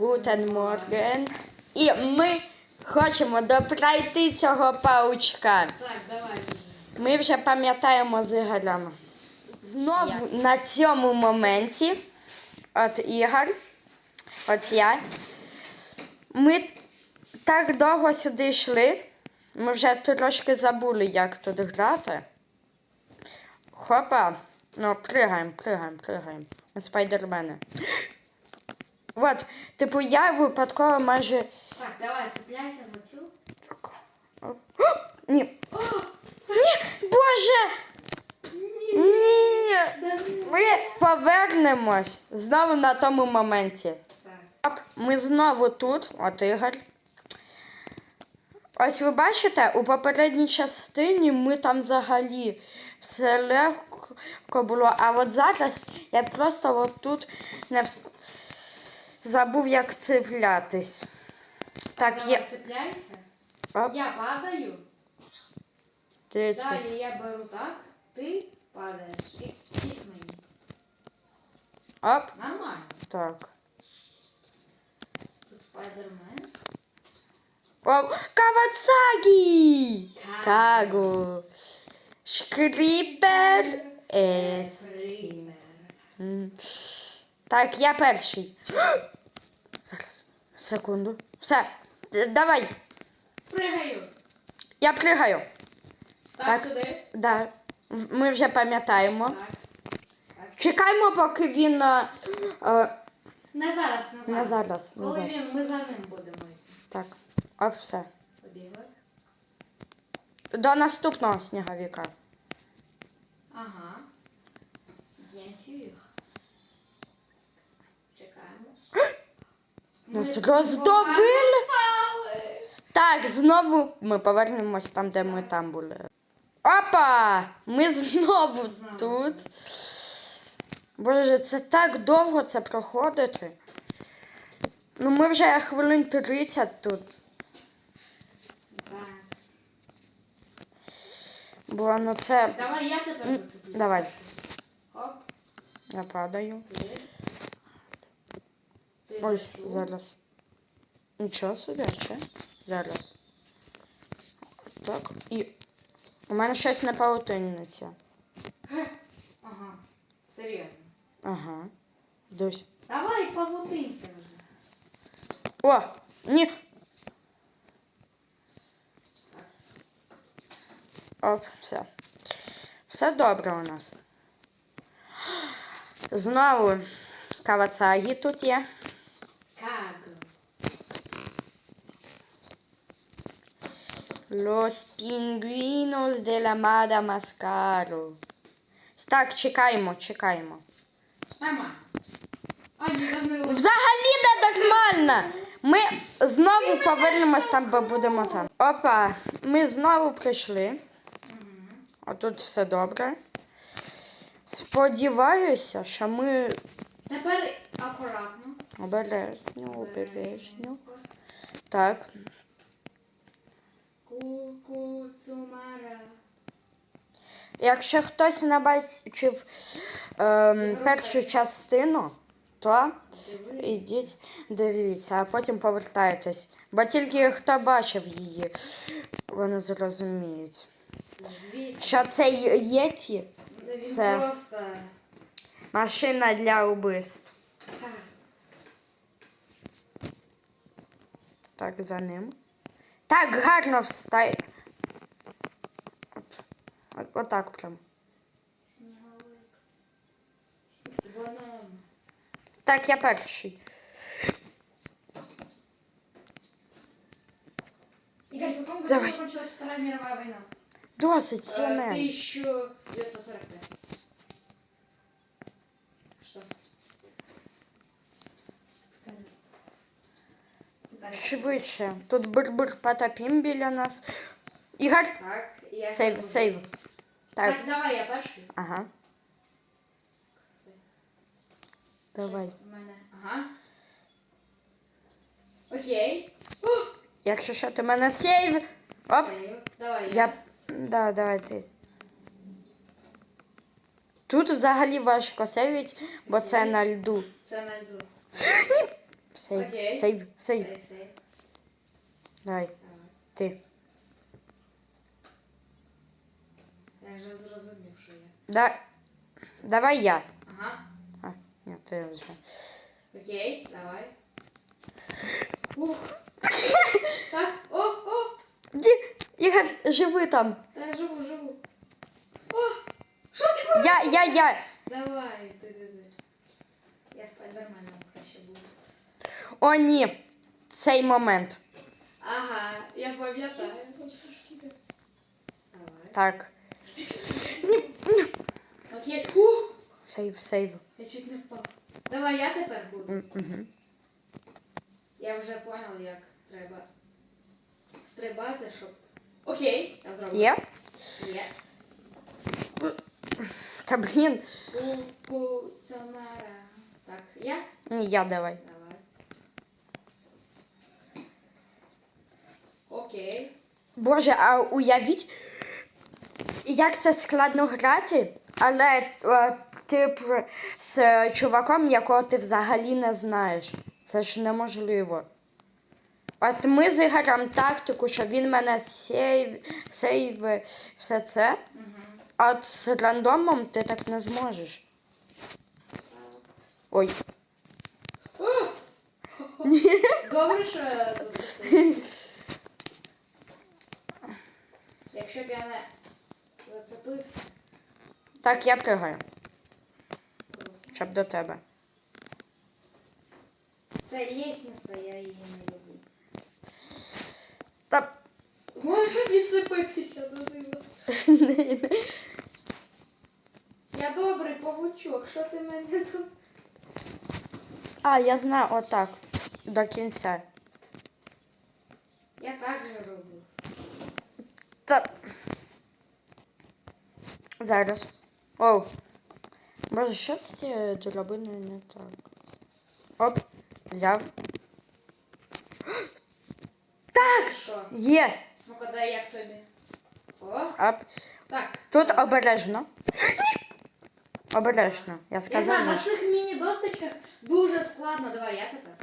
Гутен Морген. І ми хочемо допройти цього паучка. Так, давай. Ми вже пам'ятаємо з Ігорем. Знову на цьому моменті, от Ігор, от я. Ми так довго сюди йшли. Ми вже трошки забули, як тут грати. Хопа. Ну, пригаємо, пригаємо, пригаємо. Спайдермени. От, типу, я випадково майже. Так, давай, цепляйся за цю. О, Ні. Ні, Боже! Ні! Ні. Ми повернемось знову на тому моменті. Так. Ми знову тут, от Ігор. Ось ви бачите, у попередній частині ми там взагалі все легко було. А от зараз я просто от тут не. Забув, як цеплятись. Так, цепляйся. Оп, Я падаю. дивіться. Далі я беру так, ти падаєш. І мені. Оп, Нормально. так. Тут спайдермен. О, Кавацагі! Кагу. Шкріпер. Ес. М. Так, я перший. Зараз. Секунду. Все. Давай. Пригаю. Я пригаю. Так, Так. сюди. Да. Ми вже пам'ятаємо. Так. Так. Чекаємо, поки він. е, е, Не зараз, не зараз. Не зараз, не зараз. він, ми за ним будемо так. Оп, все. Побігли. До наступного сніговика. Ага. Sûr. Чекаємо. Нас стали. Так, знову ми повернемось там, де ми там були. Опа! Ми знову тут. Боже, це так довго це проходити. Ну, ми вже хвилин 30 тут. Бо ну це. Давай я тепер М, зацеплю. давай. Хоп. Я падаю. Ти. Ой, зараз. Нічого собі, ще. Зараз. Так. І. У мене щось не паутинниця. Ага. Серйозно. Ага. Дось. Давай павутинься вже. О! Ні! Оп, все. Все добре у нас. Знову Кавацагі тут є. Los pingüinos de la Madamascaro. Так, чекаємо, чекаємо. Взагалі не нормально. Ми знову повернемось там, бо будемо там. Опа, ми знову прийшли. А тут все добре. Сподіваюся, що ми Тепер акуратно. обережно, обережно. Так. Ку-ку-цумара. Якщо хтось не бачив ем, першу частину, то ідіть, дивіться, а потім повертайтесь. Бо тільки хто бачив її, вони зрозуміють. Що це єті Це- машина для убивств. Так, за ним. Так, гарно встай. От, от, отак прям. Так, я перший. Игорь, в каком году Давай. закончилась Вторая мировая война? Досить, Э, 1945. Швидше. Тут бир-бир потопім біля нас. Ігор, Так, я... сейв, сейв. Так, Так, давай, я перший. ага, давай. Щас в мене. Ага. Окей. Якщо що, ти мене сейв. Оп, Сейв. Давай. я. Да, давай ти. Тут взагалі важко сейвить, бо це на льду. Це найду. Все. Сейв, Окей. сейв, сейв. Сейв. Давай, Давай. ти. Я вже зрозумів, що я. Да... Давай я. Ага. А, ні, ти вже. Окей, давай. Ух. Так, о, о, Ді, Ігор, живи там. та я живу, живу. О, що ти робиш? Я, я, я. Давай, ти, ти, ти. Я спайдерменом краще буду. О, ні. Цей момент. Ага, я пам'ятаю. Так. Окей. Ух, Сейв, сейв. я чуть не впав. Давай я тепер буду. Мгм. Я вже понял, як треба стрибати, щоб. Окей, я зроблю. Є? Є. Та блін. Так, я? Ні, я давай. Давай. Окей. Боже, а уявіть, як це складно грати, але е, ти з чуваком, якого ти взагалі не знаєш. Це ж неможливо. От ми з Ігорем тактику, що він мене сейв, сейв, все це. Угу. А от з рандомом ти так не зможеш. Ой. Добре, що я Якщо б я не зацепився, Так, я пригаю, щоб до тебе. це лестниця, я її не люблю. Та Можу відцепитися до диво. Я добрий павучок, що ти мене тут? А, я знаю, отак. До кінця. Я так же роблю. Та... Зараз. Оу. Боже, що з цією драбиною не так? Оп, взяв. Так! Що? Є! Ну-ка дай як тобі. О, Оп. так. Тут обережно. Обережно. Я Я сказав. знаю, на же. цих міні-досточках дуже складно. Давай, я тепер.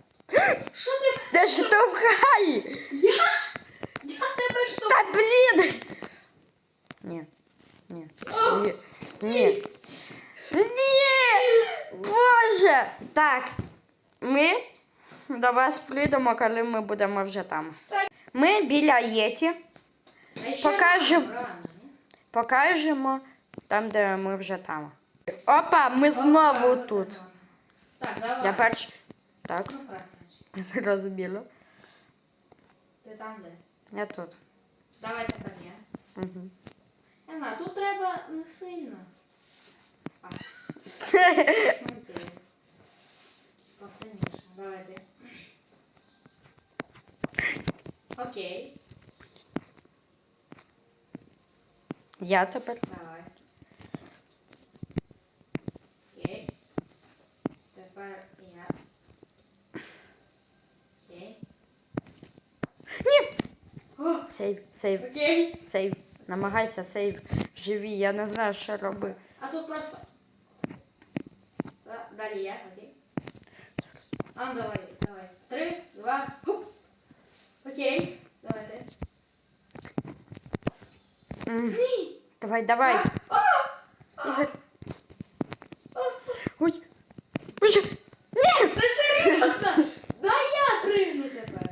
Що ти? Та штовхай! Я? Я тебе що? Та блін! Ні. Ні. Ні. Ні. Ні! Боже! Так. Ми до вас прийдемо, коли ми будемо вже там. Ми біля Єті. А ще Покажем. рано, рано, ні? Покажемо там, де ми вже там. Опа, ми знову тут. Так, давай. Я перш. Так, Ну, красно. зрозуміло. Ти там де? Я тут. Давай тепер я. Угу. Я знаю, тут треба не сильно. А. Ну, ти. Посильніше. Давай ти. Окей. Я тепер. Давай. Окей. Тепер я. Окей. Ні! О, Сейв, сейв, окей. сейв. Намагайся, сейв. Живі, я не знаю, що робити. А тут просто. Далі я, окей. А, ну давай, давай. Три, два, хоп. Окей. Давай ти. Ні. Давай, давай. Ігор. Ой. Ой. Ні! Ти серйозно? Дай я пригну тепер.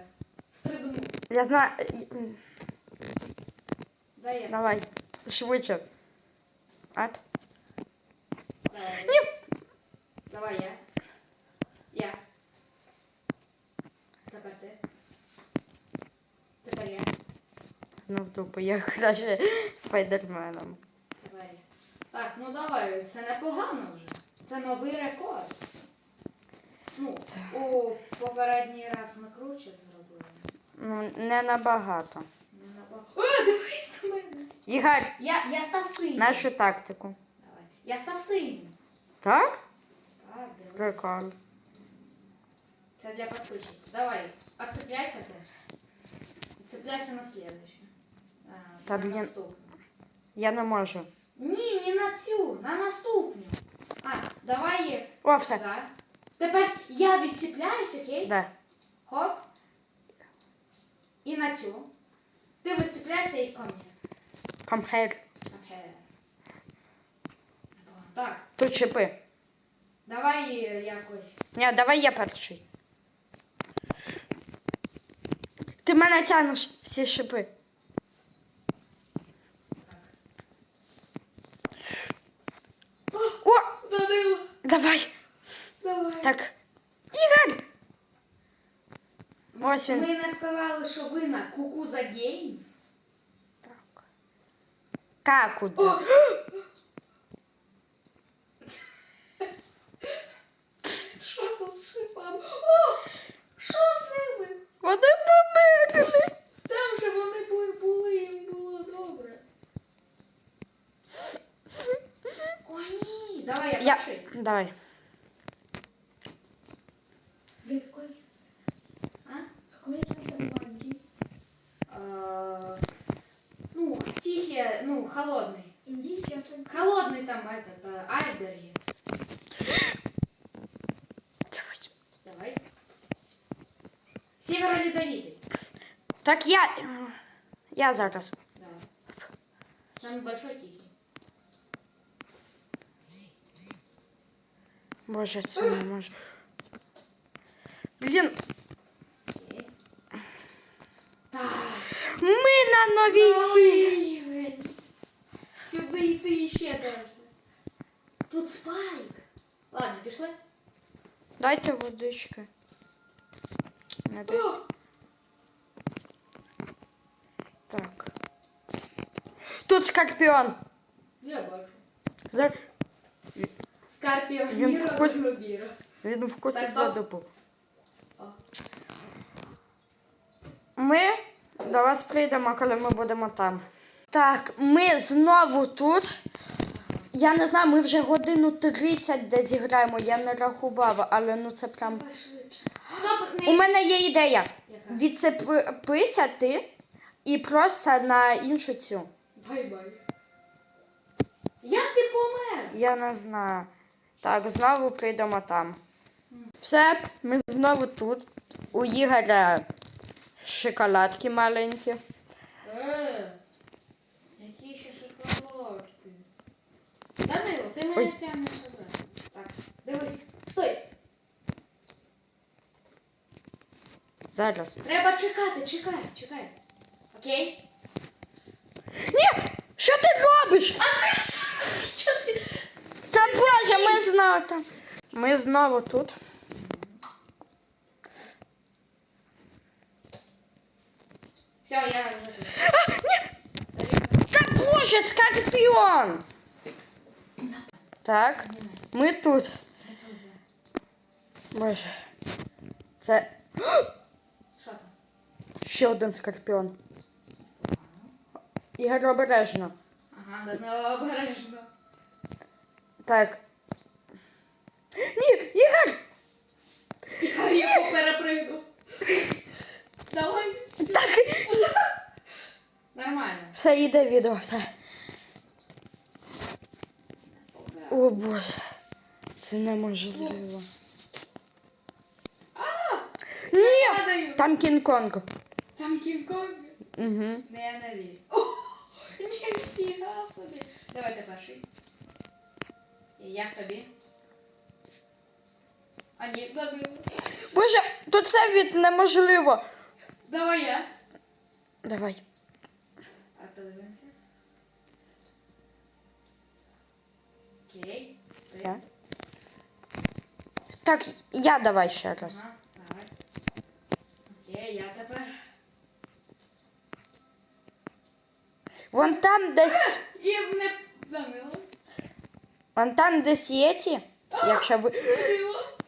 Стрибну. Я знаю. Дай. Давай. Швидше. Ап. Давай. Ні! Давай я. Я. Тепер ти. Тепер я. Ну, дупу, я краще спайдерменом. Я. Так, ну давай, це непогано вже. Це новий рекорд. Ну, у попередній раз ми круче зробили. Ну, не набагато. Не набагато. О, дивись. Ігор, Я, я став синім. нашу тактику. Давай. Я став синім. Так? Так, дивись. Прикольно. Це для подписчиков. Давай, отцепляйся ты. Цепляйся на следующую. А, Та, на блін. наступну. Я не можу. Ні, не на цю, на наступну. А, давай. О, все. Да. Тепер я відцепляюсь, окей? Да. Хоп. І на цю. Ти вицепляєшся і ко мне. Камхер. Ага. Так, Тут шипи. давай е, якось. Ні, давай я перший. Ти мене тягнеш всі шипи. О, Данило, давай. давай. Так. Ігор! Ось він. Ми не сказали, що ви на Кукуза Геймс. Какудза. Що тут з шипами? О! Що з ними? Вони померли. Там же вони були, були, їм було добре. О, ні. Давай я Я... Давай. тихий, ну, холодний. Индийский очень. Холодний там этот, е, айсберги. Давай. Давай. Северо-ледовитый. Так я. Я зараз. Давай. Самый большой тихий. Боже, це не може. Блін, Окей. Так. ми на новійці. Ой, Сюди йти ще должна. Тут спайк. Ладно, пішли. Дайте водички. Не дай. О, Так. Тут скорпіон. я бачу. За- Скорпіон Він Міро вкус- Рубіро. Він вкусить Так, за стоп. дупу. О. Ми до вас прийдемо, коли ми будемо там. Так, ми знову тут. Я не знаю, ми вже годину 30 десь граємо, я не рахувала, але ну це прям. У мене є ідея. Ти і просто на іншу цю. Бай-бай. Як ти помер? Я не знаю. Так, знову прийдемо там. Все, ми знову тут. У Ігоря шоколадки маленькі. Данило, ти мене Ой. тягнеш обратно. Так, дивись. Стой. Зараз. Треба чекати, чекай, чекай. Окей? Ні! Що ти робиш? А ти що ти? Та боже, ми знову там. Ми знову тут. Все, я вже тут. Серйозно? Та боже, скорпіон! Так, ми тут. Боже. Це Що там? ще один скорпіон. Ігор обережно. Ага, Данило обережно. Так. Ні, Ігор! Я його перепригнув. Давай. Так. Нормально. Все, йде відео, все. О боже. Це неможливо. Ні! Там Кінг-Конг. Там Кінг-Конг. Угу. Не, я не вірю. Ніфіга собі. Давайте перший. Як тобі? А ні, Данило. Боже, тут це від неможливо. Давай я. Давай. А то дивимося. Окей. Так, я давай ще раз. Ага, давай. Окей, я тепер. Вон там десь. І не Данило. Вон там десь є ці. Якщо ви.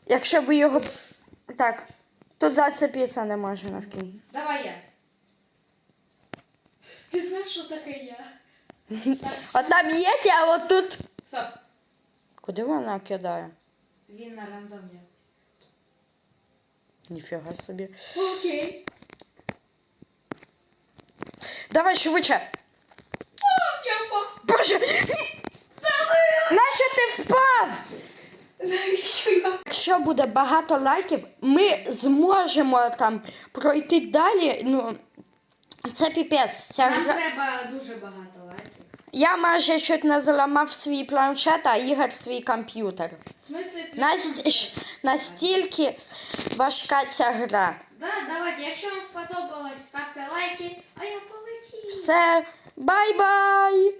Якщо ви його. Так. Тут зацепитися не може навкінь. Давай я. Ти знаєш, що таке я? От там є ті, а от тут. Стоп. Куди вона кидає? Він на рандом якось. Ніфіга собі. Окей. Давай швидше. О, я впав. Боже! Ні! Нащо ти впав? Навіщо я? Якщо буде багато лайків, ми зможемо там пройти далі. Ну, це піпець. Ця Нам гра- треба дуже багато. Я майже чуть не заламав свій планшет, а Ігор свій комп'ютер. Наст... Настільки важка ця гра. Да, давайте, якщо вам сподобалось, ставте лайки, а я полетів. Все, бай-бай!